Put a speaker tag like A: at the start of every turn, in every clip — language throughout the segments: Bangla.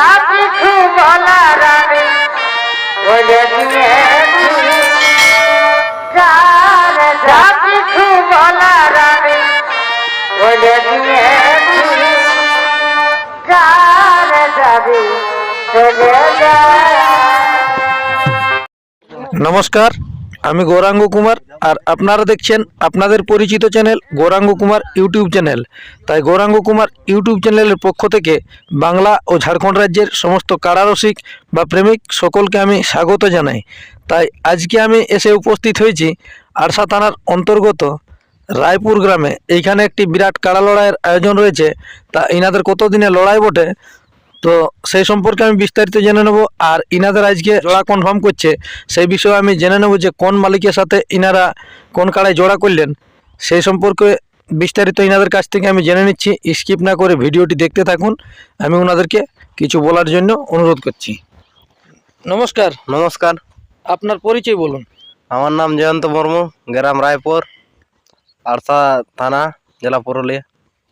A: যা কিছু বলার আমি বলে দিয়েছি যার যা কিছু বলার আমি বলে দিয়েছি যার যাবি চলে যা
B: নমস্কার আমি গৌরাঙ্গ কুমার আর আপনারা দেখছেন আপনাদের পরিচিত channel Gouranga Kumar YouTube channel. তাই গৌরাঙ্গ কুমার ইউটিউব চ্যানেলের পক্ষ থেকে বাংলা ও ঝাড়খণ্ড রাজ্যের সমস্ত কারারসিক বা প্রেমিক সকলকে আমি স্বাগত জানাই। তাই আজকে আমি এসে উপস্থিত হয়েছি আরসা থানার অন্তর্গত রায়পুর গ্রামে। এইখানে একটি বিরাট কাড়া লড়াইয়ের আয়োজন রয়েছে। তা ইনাদের কতদিনে লড়াই বটে? তো সেই সম্পর্কে আমি বিস্তারিত জেনে নেব আর ইনাদের আজকে জোড়া কনফার্ম করছে। সেই বিষয়ে আমি জেনে নেব যে কোন মালিকের সাথে ইনারা কোন কাড়ায় জোড়া করলেন। সেই সম্পর্কে বিস্তারিত ইনাদের কাছ থেকে আমি জেনে নিচ্ছি। স্কিপ না করে ভিডিওটি দেখতে থাকুন। আমি ওনাদেরকে কিছু বলার জন্য অনুরোধ করছি। নমস্কার।
C: নমস্কার।
B: আপনার পরিচয় বলুন।
C: আমার নাম জয়ন্ত বর্ম গ্রাম রায়পুর আরসা থানা জেলা পুরুলিয়া।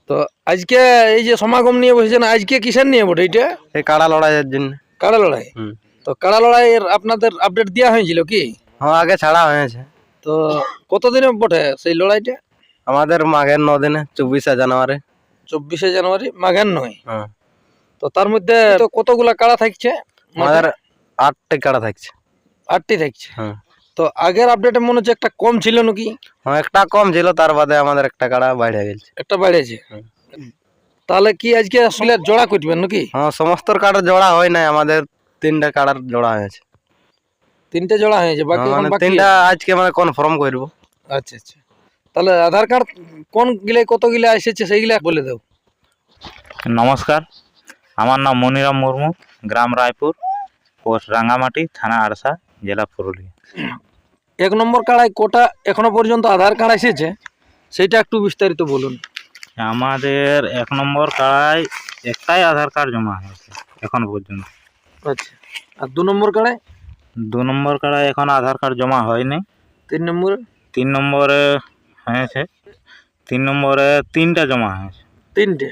B: তো আজকে এই যে সমাগম নিয়ে বসেছেন আজকে কিসের নিয়ে বটে এটা
C: এই কাড়া লড়াইয়ের জন্য।
B: কাড়া লড়াই?
C: হুম।
B: তো কাড়া লড়াইয়ের আপনাদের আপডেট দেওয়া হয়েছিল কি?
C: হ্যাঁ আগে ছাড়া হয়েছে।
B: তো কতদিনে বটে সেই লড়াইটা?
C: আমাদের মাঘের ন দিনে চব্বিশে জানুয়ারি।
B: চব্বিশে জানুয়ারি মাঘের নয়।
C: হ্যাঁ।
B: তো তার মধ্যে তো কতগুলা কাড়া থাকছে?
C: আমাদের আটটি কাড়া থাকছে।
B: আটটি থাকছে।
C: হ্যাঁ।
B: তো আগের আপডেটে মনে হচ্ছে একটা কম ছিল নাকি?
C: হ্যাঁ একটা কম ছিল তার বাদে আমাদের একটা কাড়া বাইরে গেছে।
B: একটা
C: হুম।
B: তাহলে কি আজকে আসলে জোড়া করবেন নাকি?
C: হ্যাঁ সমস্ত কাড়ার জোড়া হয় নাই আমাদের তিনটা কাড়ার জোড়া হয়েছে।
B: তিনটে জোড়া হয়েছে বাকি
C: হ্যাঁ,
B: এখন
C: মানে
B: বাকি?
C: তিনটা আজকে মানে কনফার্ম করব।
B: আচ্ছা আচ্ছা। তাহলে আধার কার্ড কোন গিলে কত গিলা এসেছে সেইগুলা বলে দাও।
D: নমস্কার আমার নাম মনিরাম মুর্মু গ্রাম রায়পুর পোস্ট রাঙ্গামাটি থানা আরসা জেলা পুরুলিয়া।
B: এক নম্বর কাড়ায় কোটা এখনও পর্যন্ত আধার কার্ড এসেছে সেটা একটু বিস্তারিত বলুন।
D: আমাদের এক নম্বর কাড়ায় একটাই আধার কার্ড জমা হয়েছে এখন পর্যন্ত।
B: আচ্ছা আর দু নম্বর কাড়ায়
D: দু নম্বর কাড়ায় এখন আধার কার্ড জমা হয়নি।
B: তিন নম্বরে?
D: তিন নম্বরে হয়েছে তিন নম্বরে তিনটা জমা হয়েছে।
B: তিনটে?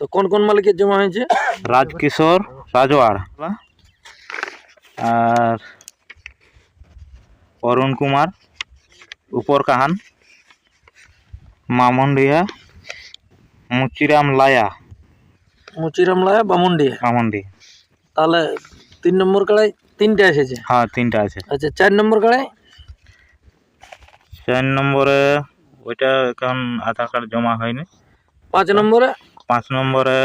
B: তো কোন কোন মালিকের জমা হয়েছে?
D: রাজকিশোর রাজওয়াড়। আর অরুণ কুমার উপর কাহান মামন্ডিয়া মুচিরাম লায়া।
B: মুচিরাম লায়া বামুন্ডিয়া
D: মামন্ডিয়া
B: তাহলে তিন নম্বর কাড়ায় তিনটে এসেছে?
D: হ্যাঁ তিনটা আছে।
B: আচ্ছা চার নম্বর কাড়ায়?
D: চার নম্বরে ওইটা এখন আধার কার্ড জমা হয়নি।
B: পাঁচ নম্বরে?
D: পাঁচ নম্বরে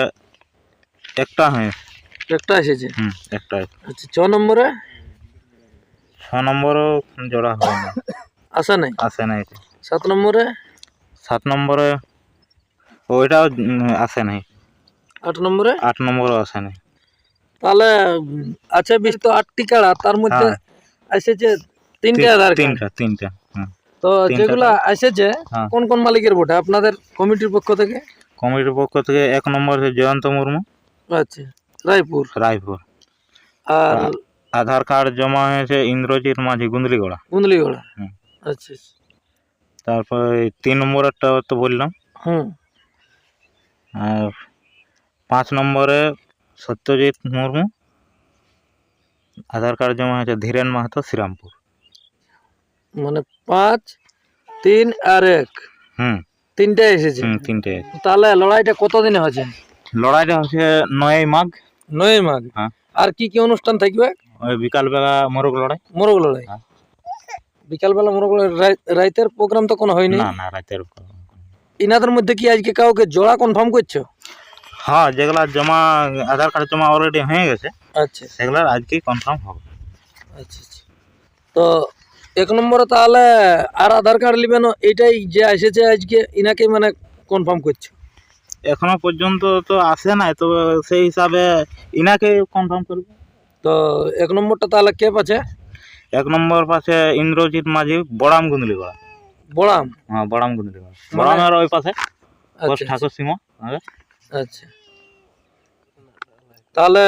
D: একটা হয়েছে
B: একটা এসেছে?
D: হুম একটা আছে।
B: আচ্ছা ছ নম্বরে?
D: ছ নম্বরও জোড়া হয়নি
B: আসা নাই?
D: আসে নাই।
B: সাত নম্বরে?
D: সাত নম্বরে ওইটাও আসে নাই।
B: আট নম্বরে?
D: আট নম্বরও আসে নাই।
B: তাহলে আছে বিশ তো আটটি কাড়া তার মধ্যে
D: হ্যাঁ।
B: এসেছে তিনটে আধার
D: তিনটা তিনটা
B: তো যেগুলা এসেছে
D: হ্যাঁ।
B: কোন কোন মালিকের বটে আপনাদের কমিটির পক্ষ থেকে?
D: কমিটির পক্ষ থেকে এক নম্বর জয়ন্ত মুর্মু।
B: আচ্ছা রায়পুর।
D: রায়পুর।
B: আর
D: হ্যাঁ। আধার কার্ড জমা হয়েছে ইন্দ্রজিৎ মাঝি গুন্দলিগড়া।
B: কুন্দলিগড়া
D: হুম।
B: আচ্ছা আচ্ছা।
D: তারপর এই তিন নম্বরেরটা তো বললাম।
B: হুম।
D: আর পাঁচ নম্বরে সত্যজিৎ মুর্মু আধার কার্ড জমা হয়েছে ধীরেন মাহাতো শ্রীরামপুর।
B: মানে পাঁচ তিন আর এক।
D: হুম।
B: তিনটে এসেছে?
D: হুম তিনটে।
B: তাহলে লড়াইটা কতদিনে হয়েছে
D: লড়াইটা হচ্ছে নয় মাঘ।
B: নয় মাঘ?
D: হ্যাঁ।
B: আর কি কি অনুষ্ঠান থাকবে?
D: ওই বিকালবেলা মোরগ লড়াই।
B: মোরগ লড়াই।
D: হ্যাঁ।
B: বিকালবেলা মোরগ লড়াই। রাইতের প্রোগ্রাম তো কোনো হয়নি?
D: না না রাতের
B: ইনাদের মধ্যে কি আজকে কাউকে জোড়া কনফার্ম করছ?
D: হ্যাঁ যেগুলা জমা আধার কার্ড জমা অলরেডি হয়ে গেছে
B: আচ্ছা।
D: সেগুলার আজকেই কনফার্ম হবে।
B: আচ্ছা আচ্ছা। তো এক নম্বরে তাহলে আর আধার কার্ড নেবেন এইটাই যে এসেছে আজকে ইনাকে মানে কনফার্ম করছ?
D: এখনও পর্যন্ত তো আসে নাই তো সেই হিসাবে ইনাকে কনফার্ম করবে।
B: তো এক নম্বরটা তাহলে কে পাচ্ছে?
D: এক নম্বর পাশে ইন্দ্রজিৎ মাঝি বড়াম গুন্দলিগড়া
B: বড়াম?
D: হ্যাঁ বড়াম গুন্দলিগড়া বড়ামের ওই পাশে
B: আচ্ছা
D: ঠাকুর সিংহ
B: আচ্ছা। তাহলে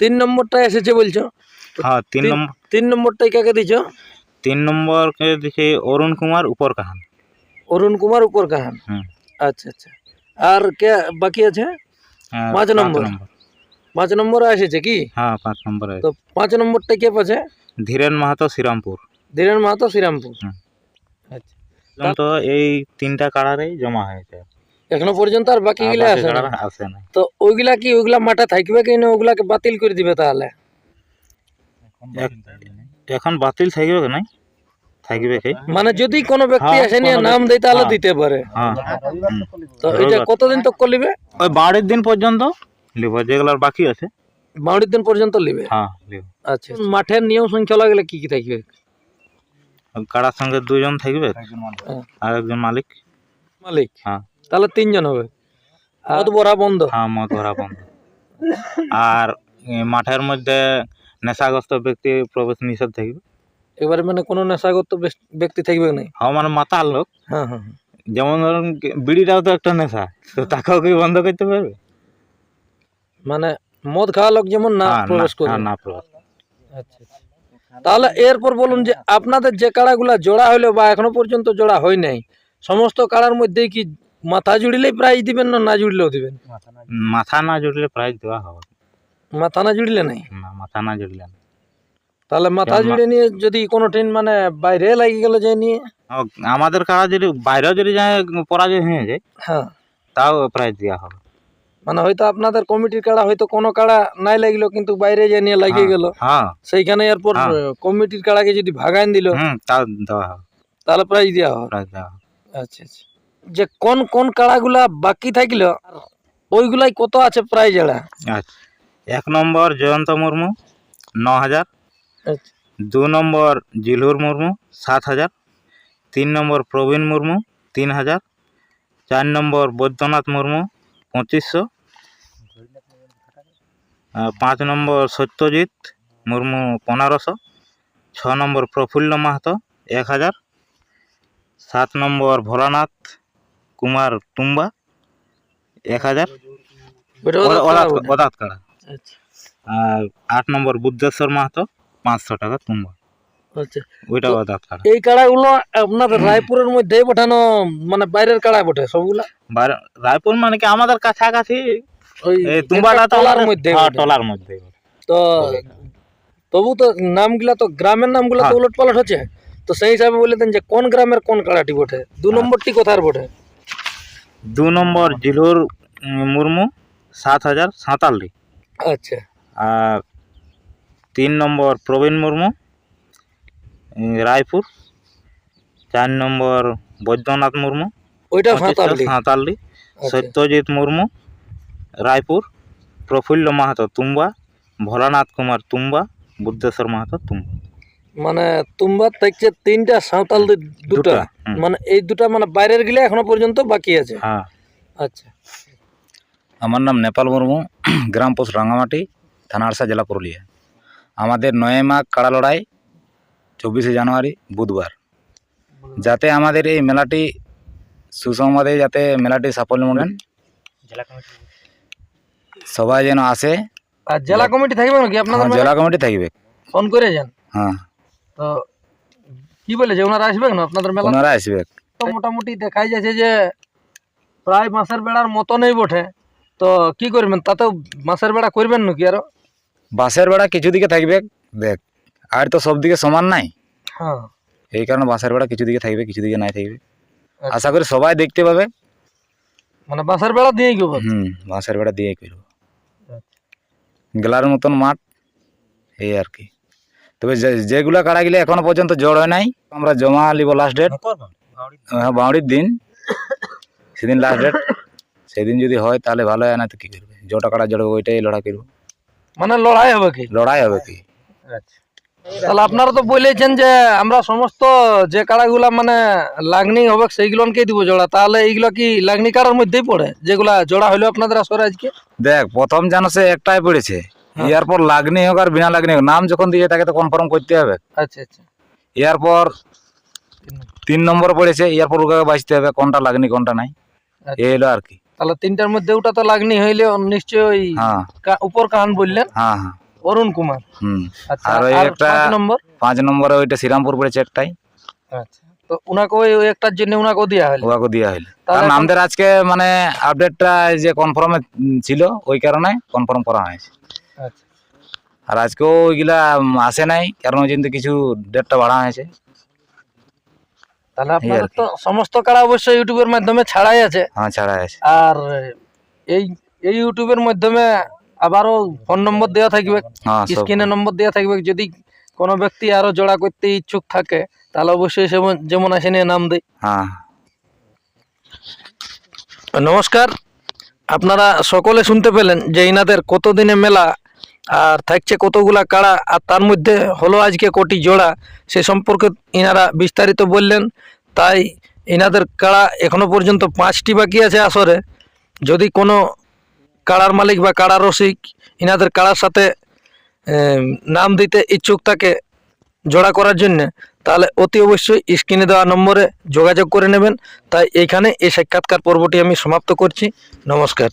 B: তিন নম্বরটা এসেছে বলছো?
D: হ্যাঁ তিন
B: তিন-
D: নম্বর
B: তিন নম্বরটাই কাকে দিছো?
D: তিন নম্বরকে দিছে অরুণ কুমার উপর কাহান।
B: অরুণ কুমার উপর কাহান।
D: হুম।
B: আচ্ছা আচ্ছা। আর কে বাকি আছে?
D: আর
B: পাঁচ নম্বর। পাঁচ নম্বরে এসেছে কি?
D: হ্যাঁ পাঁচ নম্বরে।
B: তো পাঁচ নম্বরটা কে পাচ্ছে?
D: ধীরেন মাহাতো শ্রীরামপুর।
B: ধীরেন মাহাতো শ্রীরামপুর।
D: হুম।
B: আচ্ছা।
D: তো এই তিনটা কাড়ারেই জমা হয়েছে।
B: এখনও পর্যন্ত আর বাকি আরগুলা
D: বাকি
B: আছে না
D: কাড়া আসে না
B: তো ওইগুলা কি ওইগুলা মাঠে থাকবে কি না ওগুলাকে বাতিল করে দিবে তাহলে?
D: এক- এখন বাতিল থাকবে কি নাই? থাকবে
B: মানে যদি কোনো ব্যক্তি
D: হ্যাঁ,
B: এসে নিয়ে নাম দেয় তাহলে
D: হ্যাঁ।
B: দিতে পারে।
D: হ্যাঁ।
B: তো এটা কতদিন তক করলিবে?
D: ওই বাড়ির দিন পর্যন্ত লিব যেগুলোর বাকি আছে।
B: বাউড়ির দিন পর্যন্ত লিবে?
D: হ্যাঁ
B: আচ্ছা মাঠের নিয়ম সংখ্যা লাগলে কি কি থাকবে?
D: কাড়ার সঙ্গে দুজন থাকবে?
B: হ্যাঁ।
D: আর একজন মালিক?
B: মালিক?
D: হ্যাঁ।
B: তাহলে তিনজন হবে। আর বড়া বন্ধ।
D: হ্যাঁ মদ ধরা বন্ধ। আর মাঠের মধ্যে নেশাগ্রস্ত ব্যক্তি প্রবেশ নিষেধ থাকবে?
B: এবারে মানে কোনো নেশাগত ব্যক্তি থাকবে না
D: মানে মাতাল লোক।
B: হ্যাঁ হ্যাঁ হ্যাঁ।
D: যেমন ধরুন বিড়িটাও তো একটা নেশা। তো তাকেও কি বন্ধ করতে পারবে?
B: মানে মদ খাওয়া লোক যেমন না
D: হ্যাঁ,
B: প্রবেশ করবে
D: হ্যাঁ, না প্রবেশ
B: আচ্ছা আচ্ছা। তাহলে এরপর বলুন যে আপনাদের যে কাড়াগুলা জোড়া হইল বা এখনও পর্যন্ত জোড়া হয় নাই সমস্ত কাড়ার মধ্যে কি মাথা জুড়িলেই প্রাইজ দিবেন না না জুড়লেও দিবেন?
D: মাথা না জুড়লে প্রাইজ দেওয়া হবে।
B: মাথা না জুড়লে নাই?
D: না মাথা না জুড়লে না।
B: তাহলে মাথা জুড়ে নিয়ে যদি কোনো ট্রেন মানে বাইরে লাগি গেল যে নিয়ে?
D: আমাদের কারা যদি বাইরে যদি যায় পরাজয় হয়ে যায়
B: হ্যাঁ।
D: তাও প্রাইজ দেওয়া হবে।
B: মানে হয়তো আপনাদের কমিটির কাড়া হয়তো কোনো কাড়া নাই লাগল কিন্তু বাইরে যে নিয়ে লাগিয়ে গেল
D: হ্যাঁ।
B: সেইখানে এরপর
D: হ্যাঁ।
B: কমিটির কাড়াকে যদি ভাগাইন দিল তাহলে প্রাইজ দেওয়া হবে। আচ্ছা আচ্ছা। যে কোন কোন কাড়াগুলা বাকি থাকল ওইগুলাই কত আছে প্রাইজ এড়া
D: আচ্ছা। এক নম্বর জয়ন্ত মুর্মু ন হাজার দু নম্বর জিলুর মুর্মু সাত হাজার। তিন নম্বর প্রবীণ মুর্মু তিন হাজার। চার নম্বর বৈদ্যনাথ মুর্মু পঁচিশশো। পাঁচ নম্বর সত্যজিৎ মুর্মু পনেরোশো। ছ নম্বর প্রফুল্ল মাহাতো এক হাজার। সাত নম্বর ভোলানাথ কুমার টুম্বা এক হাজার।
B: আচ্ছা।
D: আর আট নম্বর বুদ্ধেশ্বর মাহাতো পাঁচশো টাকা তুম্বা
B: আচ্ছা।
D: ওইটা ওদাত কাড়া
B: এই কাড়াগুলো আপনাদের রায়পুরের মধ্যেই পাঠানো মানে বাইরের কাড়া বটে সবগুলা?
D: বাইরে- রায়পুর মানে কি আমাদের কাছাকাছি?
B: ওই
D: তুম্বাটা
B: টলার মধ্যে
D: হ্যাঁ, টলার মধ্যে
B: তো তবু তো নামগুলা তো গ্রামের নামগুলা তো
D: হ্যাঁ।
B: উলট পালট হচ্ছে। তো সেই হিসাবে বলে দেন যে কোন গ্রামের কোন কাড়াটি বটে? দু নম্বরটি কোথার বটে?
D: দু নম্বর জিলুর মুর্মু সাত হাজার সাঁতালি
B: আচ্ছা।
D: আর তিন নম্বর প্রবীণ মুর্মু রায়পুর। চার নম্বর বৈদ্যনাথ মুর্মু।
B: ওইটা
D: পঁচিশশো
B: সাঁতালি
D: সাঁতালি
B: আচ্ছা।
D: সত্যজিৎ মুর্মু রায়পুর। প্রফুল্ল মাহাতো তুম্বা ভোলানাথ কুমার তুম্বা বুদ্ধেশ্বর মাহাতো তুম্বা।
B: মানে তুমবার থাকছে তিনটা সাঁওতাল দুটা, মানে এই দুটা মানে বাইরের গিলে এখনও পর্যন্ত বাকি আছে?
D: হ্যাঁ।
B: আচ্ছা।
E: আমার নাম নেপাল মুর্মু গ্রাম পোস্ট রাঙামাটি থানা আরসা জেলা পুরুলিয়া। আমাদের নয় মাঘ কাড়া লড়াই চব্বিশে জানুয়ারি বুধবার। যাতে আমাদের এই মেলাটি সুসংবাদে যাতে মেলাটি সাফল্য মনেন সবাই যেন আসে।
B: আর জেলা কমিটি থাকবে নাকি আপনাদের
E: জেলা কমিটি থাকবে।
B: ফোন করে যান।
E: হ্যাঁ।
B: তো কি বলেছে ওনারা আসবে না আপনাদের মেলা?
E: ওনারা আসবে।
B: তো মোটামুটি দেখাই যাচ্ছে যে প্রায় মাসের বেড়ার মতো নেই বটে। তো কি করবেন? তাতেও মাসের বেড়া করবেন নাকি আরও?
E: বাসের বেড়া কিছু দিকে থাকবে দেখ। আর তো সব দিকে সমান নাই।
B: হ্যাঁ।
E: এই কারণে বাসের বেড়া কিছু দিকে থাকবে কিছু দিকে নাই থাকবে। আশা করি সবাই দেখতে পাবে।
B: মানে বাসের বেড়া দিয়েই গো
E: হুম বাঁশের বেড়া দিয়ে করব। গেলার মতন মাঠ এই আর কি। তবে যেগুলো কাড়া গেলে এখনও পর্যন্ত জড় হয় নাই আমরা জমা নিব লাস্ট ডেট হ্যাঁ বাউড়ির দিন। সেদিন লাস্ট ডেট সেদিন যদি হয় তাহলে ভালো হয় না তো কী করবে? যটা কাড়া জড়বে ওইটাই লড়া করব।
B: মানে লড়াই হবে কি?
E: লড়াই হবে কি?
B: তাহলে আপনারা তো বলেছেন যে আমরা সমস্ত যে কাড়াগুলা মানে লাগনি হবে সেইগুলোকে দিব জোড়া। তাহলে এইগুলো কি লাগনি কাড়ার মধ্যেই পড়ে? যেগুলা জোড়া হইল আপনাদের আসরে আজকে?
E: দেখ প্রথম জানো সে একটাই পড়েছে। এরপর লাগনি হোক আর বিনা লাগনি হোক নাম যখন দিয়ে তাকে তো কনফার্ম করতে হবে।
B: আচ্ছা আচ্ছা।
E: এরপর তিন নম্বর। পড়েছে এরপর ওকে বাঁচতে হবে কোনটা লাগনি কোনটা নাই।
B: আচ্ছা।
E: এই হলো আর কি।
B: তাহলে তিনটার মধ্যে ওটা তো লাগনি হইলে নিশ্চয়ই
E: হ্যাঁ।
B: কা- উপর কান বললেন?
E: হ্যাঁ হ্যাঁ।
B: অরুণ কুমার।
E: হুম।
B: আচ্ছা
E: আর ওই একটা-
B: পাঁচ নম্বর?
E: পাঁচ নম্বরে ওইটা শ্রীরামপুর পড়েছে একটাই।
B: আচ্ছা তো উনাকে ওই ওই একটার জন্য দেওয়া হলো?
E: দেওয়া কারণ আমাদের আজকে মানে আপডেটটা যে কনফার্মে ছিল ওই কারণে কনফার্ম করা হয়েছে।
B: আচ্ছা।
E: আর আজকেও ওইগুলা আসে নাই কারণ ওই জন্য কিছু ডেটটা বাড়া হয়েছে।
B: তাহলে আপনাদের তো সমস্ত কাড়া অবশ্যই ইউটিউবের মাধ্যমে ছাড়াই আছে।
E: হ্যাঁ ছাড়া আছে।
B: আর এই এই ইউটিউবের মাধ্যমে আবারও ফোন নম্বর দেওয়া থাকবে
E: হ্যাঁ
B: স্ক্রিনে নম্বর দেওয়া থাকবে। যদি কোনো ব্যক্তি আরও জোড়া করতে ইচ্ছুক থাকে তাহলে অবশ্যই সেমন যেমন আসে নিয়ে নাম দেয়
E: হ্যাঁ।
B: নমস্কার। আপনারা সকলে শুনতে পেলেন যে ইনাদের কতদিনে মেলা আর থাকছে কতগুলা কাড়া, আর তার মধ্যে হলো আজকে কোটি জোড়া, সে সম্পর্কে ইনারা বিস্তারিত বললেন। তাই ইনাদের কাড়া এখনও পর্যন্ত পাঁচটি বাকি আছে আসরে। যদি কোনো কাড়ার মালিক বা কাড়া রসিক ইনাদের কাড়ার সাথে নাম দিতে ইচ্ছুক থাকে জোড়া করার জন্য, তাহলে অতি অবশ্যই স্ক্রিনে দেওয়া নম্বরে যোগাযোগ করে নেবেন। তাই এইখানে এই সাক্ষাৎকার পর্বটি আমি সমাপ্ত করছি। নমস্কার।